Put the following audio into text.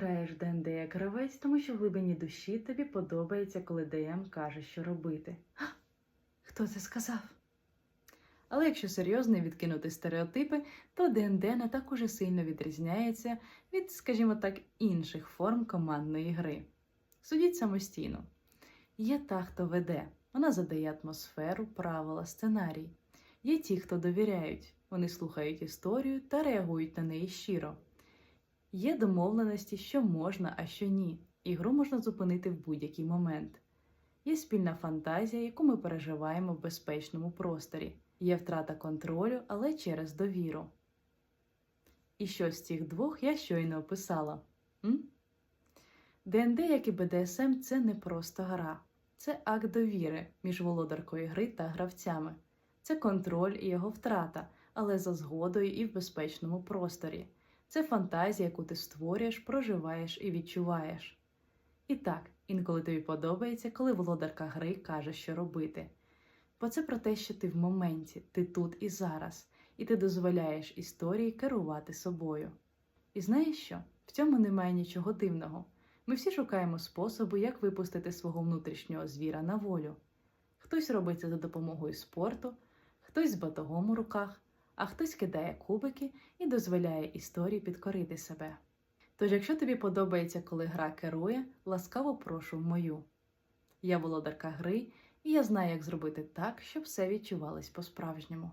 граєш ДНД як гравець, тому що в глибині душі тобі подобається, коли ДМ каже, що робити. Хто це сказав? Але якщо серйозно відкинути стереотипи, то ДНД не так уже сильно відрізняється від, скажімо так, інших форм командної гри. Судіть самостійно. Є та, хто веде, вона задає атмосферу, правила, сценарій. Є ті, хто довіряють, вони слухають історію та реагують на неї щиро. Є домовленості, що можна, а що ні. Ігру можна зупинити в будь-який момент. Є спільна фантазія, яку ми переживаємо в безпечному просторі. Є втрата контролю, але через довіру. І що з цих двох я щойно описала? М? ДНД, як і БДСМ, це не просто гра, це акт довіри між володаркою гри та гравцями. Це контроль і його втрата, але за згодою і в безпечному просторі. Це фантазія, яку ти створюєш, проживаєш і відчуваєш. І так, інколи тобі подобається, коли володарка гри каже, що робити. Бо це про те, що ти в моменті, ти тут і зараз, і ти дозволяєш історії керувати собою. І знаєш що? В цьому немає нічого дивного. Ми всі шукаємо способи, як випустити свого внутрішнього звіра на волю. Хтось робить це за допомогою спорту, хтось з батогом у руках, а хтось кидає кубики і дозволяє історії підкорити себе. Тож, якщо тобі подобається, коли гра керує, ласкаво прошу мою. Я володарка гри, і я знаю, як зробити так, щоб все відчувалось по-справжньому.